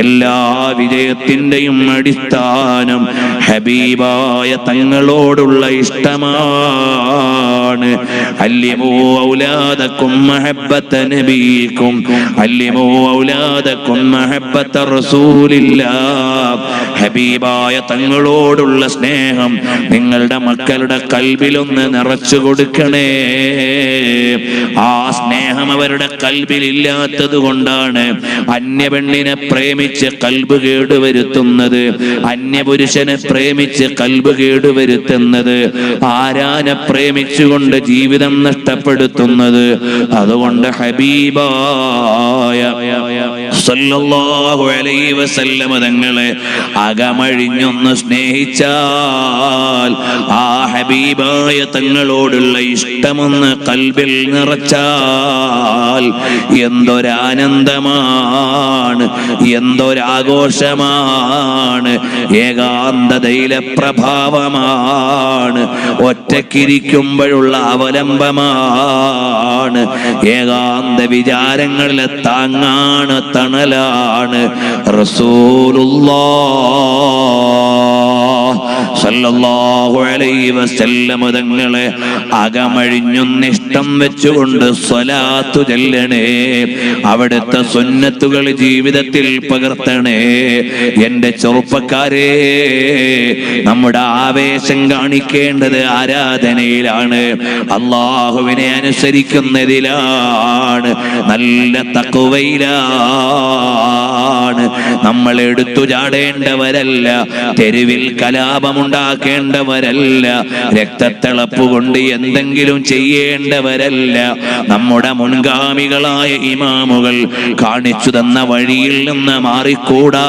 എല്ലാ വിജയത്തിന്റെയും അടിസ്ഥാനം ഹബീബായ തങ്ങളോടുള്ള ഇഷ്ടമാണ് മഹബത്ത നബീക്കും. ഹബീബായ തങ്ങളോടുള്ള സ്നേഹം നിങ്ങളുടെ മക്കളുടെ കൽബിലൊന്ന് നിറച്ചു കൊടുക്കണേ. ആ സ്നേഹം അവരുടെ കൽബിൽ ഇല്ലാത്തത് കൊണ്ടാണ് അന്യപെണ്ണിനെ പ്രേമിച്ച് കൽബ് കേടുവരുത്തുന്നത്. അന്യപുരുഷനെ പ്രേമിച്ച് കൽബ് കേടുവരുത്തുന്നത്. ആരാനെ പ്രേമിച്ചുകൊണ്ട് ജീവിതം നഷ്ടപ്പെടുത്തുന്നത്. അതുകൊണ്ട് ഹബീബായ സല്ലല്ലാഹു അലൈഹി വസല്ലമ തങ്ങളെ അകമഴിഞ്ഞൊന്ന് സ്നേഹിച്ചാൽ ആ ഹബീബായ തങ്ങളോടുള്ള ഇഷ്ടമൊന്ന് കൽബിൽ നിറച്ചാൽ എന്തൊരാനന്ദമാണ് എന്തൊരാഘോഷമാണ് ഏകാന്തതയിലെ പ്രഭാവമാണ് ഒറ്റക്കിരിക്കുമ്പോഴുള്ള അവലംബമാണ് ഏകാന്ത വിചാരങ്ങളിലെ താങ്ങാണ് തണലാണ് റസൂലുള്ളാഹ് സല്ലല്ലാഹു അലൈഹി വസല്ലം തങ്ങളെ വെച്ചുകൊണ്ട് സ്വലാത്തു ചെല്ലണേ. അവിടുത്തെ സുന്നത്തുകൾ ജീവിതത്തിൽ പകർത്തണേ. എന്റെ ചെറുപ്പക്കാരെ നമ്മുടെ ആവേശം കാണിക്കേണ്ടത് ആരാധനയിലാണ്. അള്ളാഹുവിനെ അനുസരിക്കുന്നതിലാണ്. നല്ല തക്കുവയിലാണ് നമ്മൾ എടുത്തു ചാടേണ്ടവരല്ല. തെരുവിൽ കലാപമുണ്ടാക്കേണ്ടവരല്ല രക്തത്തിളപ്പ് കൊണ്ട് എന്തെങ്കിലും ചെയ്യേണ്ടവരല്ല. നമ്മുടെ മുൻഗാമികളായ ഇമാമുകൾ കാണിച്ചു തന്ന വഴിയിൽ നിന്ന് മാറിക്കൂടാ.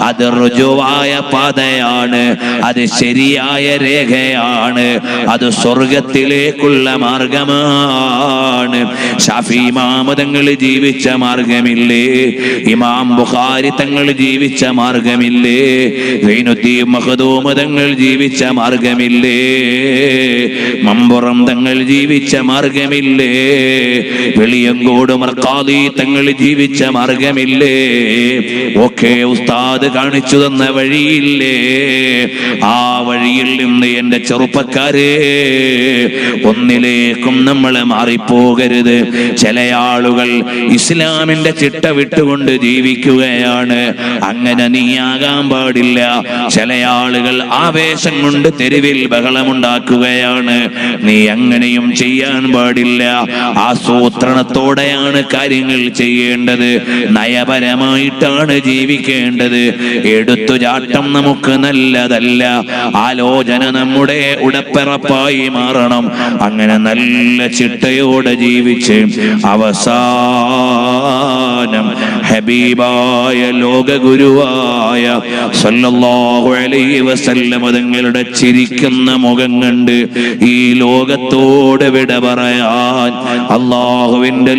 അത് റുജുവായ പാതയാണ്. അത് ശരിയായ രേഖയാണ്. അത് സ്വർഗത്തിലേക്കുള്ള മാർഗമാണ്. ഷാഫി ഇമാമ തങ്ങൾ ജീവിച്ച മാർഗമില്ലേ? ഇമാം ബുഖാരി തങ്ങൾ ജീവിച്ച മാർഗമില്ലേ? സൈനുദ്ദീൻ മഖദൂം തങ്ങൾ ജീവിച്ച മാർഗമില്ലേ? മമ്പുറം തങ്ങൾ ജീവിച്ച മാർഗമില്ലേ? വെളിയങ്കോട് മർക്കാദി തങ്ങൾ ജീവിച്ച മാർഗമില്ലേ? ഒക്കെ ഉസ്താദ് കാണിച്ചു തന്ന വഴിയില്ലേ? ആ വഴിയിൽ നിന്ന് എന്റെ ചെറുപ്പക്കാരെ ഒന്നിലേക്കും നമ്മൾ മാറിപ്പോകരുത്. ചില ആളുകൾ ഇസ്ലാമിന്റെ ചിട്ട വിട്ടുകൊണ്ട് ജീവിക്കുകയാണ്. അങ്ങനെ നീയാകാൻ പാടില്ല. ചില ആളുകൾ ആവേശം കൊണ്ട് തെരുവിൽ ബഹളമുണ്ടാക്കുകയാണ്. നീ അങ്ങനെയും ചെയ്യാൻ പാടില്ല. ആസൂത്രണത്തോടെയാണ് കാര്യങ്ങൾ ചെയ്യേണ്ടത്. നയപരമായിട്ടാണ് ജീവിക്കേണ്ടത്. എടുത്തുചാട്ടം നമുക്ക് നല്ലതല്ല. ആലോചന നമ്മുടെ ഉടപ്പിറപ്പായി മാറണം. അങ്ങനെ നല്ല ചിട്ടയോടെ ജീവിച്ച് അവസാനം ഹബീബായ ലോകഗുരുവായ സല്ലല്ലാഹു അലൈഹി തങ്ങളുടെ ചിരിക്കുന്ന മുഖം കണ്ട് ഈ ലോകത്തോട് വിട പറയാൻ അള്ളാഹുവിന്റെ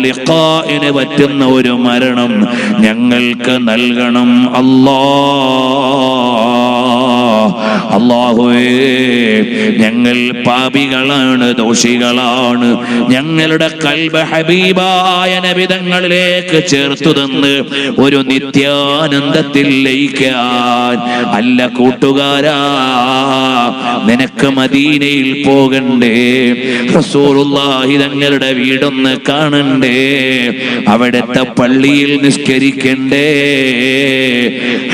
പറ്റുന്ന ഒരു മരണം ഞങ്ങൾക്ക് നൽകണം. അല്ലാ الله അള്ളാഹുവേ ഞങ്ങൾ പാപികളാണ് ദോഷികളാണ്. ഞങ്ങളുടെ കൽബ ഹബീബായ നബിതങ്ങളിലേക്ക് ചേർത്തു തന്ന് ഒരു നിത്യാനന്ദത്തിൽ ലയിക്കാൻ. അല്ല കൂട്ടുകാരാ നിനക്ക് മദീനയിൽ പോകണ്ടേ റസൂലുള്ളാഹി തങ്ങളുടെ വീടൊന്ന് കാണണ്ടേ അവിടുത്തെ പള്ളിയിൽ നിസ്കരിക്കണ്ടേ.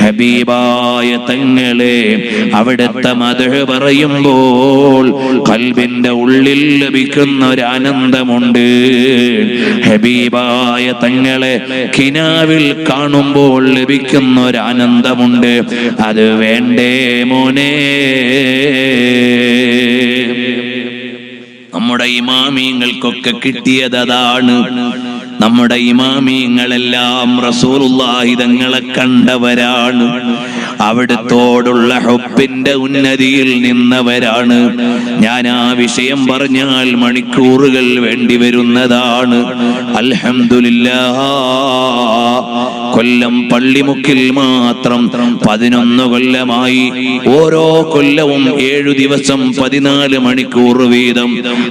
ഹബീബായ തങ്ങളെ അവിടുത്തെ മധു പറയുമ്പോൾ കൽബിന്റെ ഉള്ളിൽ ലഭിക്കുന്ന ഒരു ആനന്ദമുണ്ട്. ഹബീബായ തങ്ങളെ കിനാവിൽ കാണുമ്പോൾ ലഭിക്കുന്ന ഒരു ആനന്ദമുണ്ട്. അത് വേണ്ടേ മോനെ? നമ്മുടെ ഇമാമിയങ്ങൾക്കൊക്കെ കിട്ടിയത് അതാണ് നമ്മുടെ ഇമാമിയങ്ങളെല്ലാം റസൂലുള്ളാഹി തങ്ങളെ കണ്ടവരാണ്. അവിടുത്തോടുള്ള ഹൊപ്പിന്റെ ഉന്നതിയിൽ നിന്നവരാണ്. ഞാൻ ആ വിഷയം പറഞ്ഞാൽ മണിക്കൂറുകൾ വേണ്ടി വരുന്നതാണ്. അൽഹംദുലില്ലാ കൊല്ലം പള്ളിമുക്കിൽ മാത്രം പതിനൊന്ന് കൊല്ലമായി. ഓരോ കൊല്ലവും ഏഴു ദിവസം പതിനാല് മണിക്കൂർ വീതം.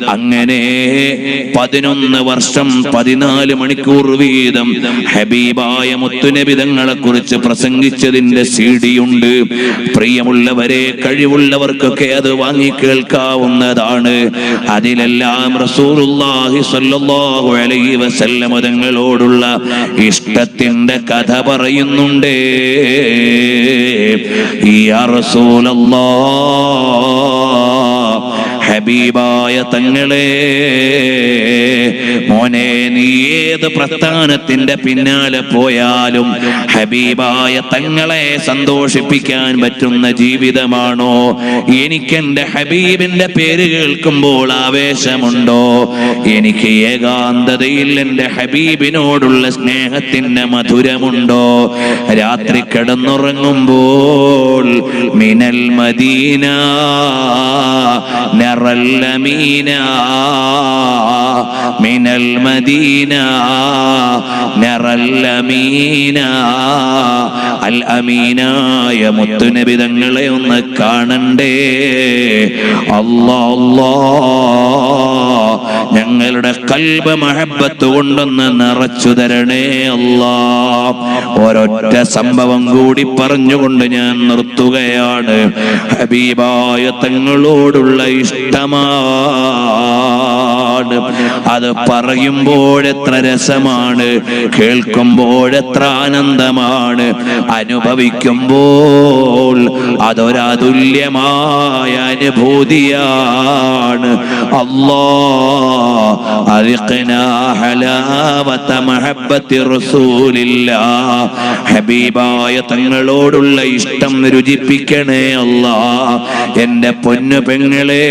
അങ്ങനെ പതിനൊന്ന് വർഷം പതിനാല് മണിക്കൂർ വീതം ഹബീബായ മുത്തുനബിതങ്ങളെ കുറിച്ച് പ്രസംഗിച്ചതിന്റെ സീഡിയുണ്ട് പ്രിയമുള്ളവരെ കഴിവുള്ളവർക്കൊക്കെ അത് വാങ്ങി കേൾക്കാവുന്നതാണ്. അതിലെല്ലാം സ്വല്ലല്ലാഹു അലൈഹി തങ്ങളോടുള്ള ഇഷ്ടത്തിന്റെ കഥ പറയുന്നുണ്ട്. യാ റസൂലല്ലാഹ് ഹബീബായ തങ്ങളെ മോനെ നീ ഏത് പ്രസ്ഥാനത്തിന്റെ പിന്നാലെ പോയാലും ഹബീബായ തങ്ങളെ സന്തോഷിപ്പിക്കാൻ പറ്റുന്ന ജീവിതമാണോ? എനിക്കെന്റെ ഹബീബിന്റെ പേര് കേൾക്കുമ്പോൾ ആവേശമുണ്ടോ? എനിക്ക് ഏകാന്തതയിൽ എന്റെ ഹബീബിനോടുള്ള സ്നേഹത്തിന്റെ മധുരമുണ്ടോ? രാത്രി കിടന്നുറങ്ങുമ്പോൾ മിനൽ മദീന نرى الأمين من المدينة نرى الأمين അൽഅമീനായ മുത്തുനബി തങ്ങളെ ഒന്ന് കാണണ്ടേ അല്ലാ അല്ലാ ഞങ്ങളുടെ കൽബ മഹബത്ത് കൊണ്ടൊന്ന് നിറച്ചു തരണേ അല്ലാ. ഒരൊറ്റ സംഭവം കൂടി പറഞ്ഞുകൊണ്ട് ഞാൻ നിർത്തുകയാണ്. ഹബീബായ തങ്ങളോടുള്ള ഇഷ്ടമാണ് അത് പറയുമ്പോഴെത്ര രസമാണ്. കേൾക്കുമ്പോഴെത്ര ആനന്ദമാണ്. അനുഭവിക്കുമ്പോൾ അതൊരതുല്യമായ അനുഭൂതിയാണ്. ഹബീബായ തങ്ങളോടുള്ള ഇഷ്ടം രുചിപ്പിക്കണേ അല്ലാ. എന്റെ പൊന്നു പെങ്ങളെ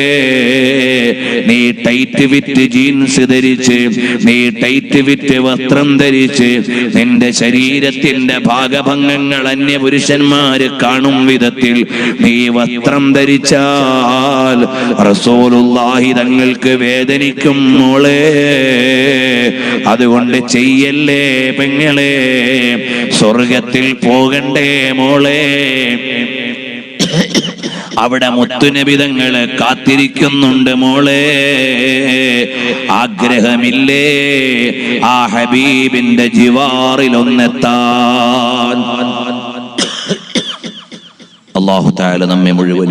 നീ ടൈറ്റ് വിറ്റ് ജീൻസ് ധരിച്ച് നീ ടൈറ്റ് വിറ്റ് വസ്ത്രം ധരിച്ച് നിന്റെ ശരീരത്തിന്റെ ഭാഗഭംഗങ്ങൾ അന്യ പുരുഷന്മാര് കാണും വിധത്തിൽ നീ വസ്ത്രം ധരിച്ചാൽ റസൂലുള്ളാഹി തങ്ങൾക്ക് വേദനിക്കും മോളെ. അതുകൊണ്ട് ചെയ്യല്ലേ പെങ്ങളെ? സ്വർഗത്തിൽ പോകണ്ടേ മോളെ. അവിടെ മുത്തുനബിതങ്ങൾ കാത്തിരിക്കുന്നുണ്ട് മോളെ. ആഗ്രഹമില്ലേ ആ ഹബീബിന്റെ ജിവാറിൽ ഒന്നെത്താൻ അള്ളാഹു താല നമ്മെ മുഴുവൻ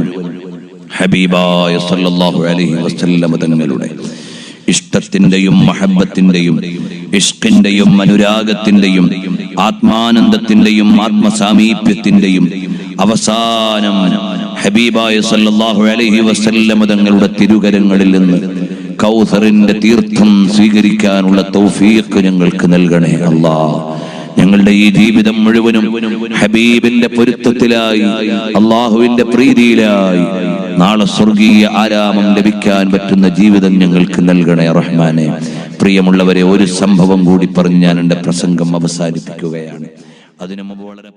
ഹബീബായ സല്ലല്ലാഹു അലൈഹി വസല്ലം തങ്ങളുടെ ഇഷ്ടത്തിന്റെയും മഹബത്തിന്റെയും ഇഷ്കിന്റെയും അനുരാഗത്തിന്റെയും ആത്മാനന്ദത്തിന്റെയും ആത്മസാമീപ്യത്തിന്റെയും അവസാനം ഹബീബായ സല്ലല്ലാഹു അലൈഹി വസല്ലമ തങ്ങളുടെ തിരുകരങ്ങളിൽ നിന്ന് കൗസറിന്റെ തീർത്ഥം സ്വീകരിക്കാനുള്ള തൗഫീഖ് ഞങ്ങൾക്ക് നൽകണേ അല്ലാ. ഞങ്ങളുടെ ഈ ജീവിതം മുഴുവനും ഹബീബിന്റെ പൊരുത്തത്തിലായി അള്ളാഹുവിന്റെ പ്രീതിയിലായി നാളെ സ്വർഗീയ ആരാമം ലഭിക്കാൻ പറ്റുന്ന ജീവിതം ഞങ്ങൾക്ക് നൽകണേ റഹ്മാനെ. പ്രിയമുള്ളവരെ ഒരു സംഭവം കൂടി പറഞ്ഞ് ഞാൻ എന്റെ പ്രസംഗം അവസാനിപ്പിക്കുകയാണ്. അതിനു മുമ്പ് വളരെ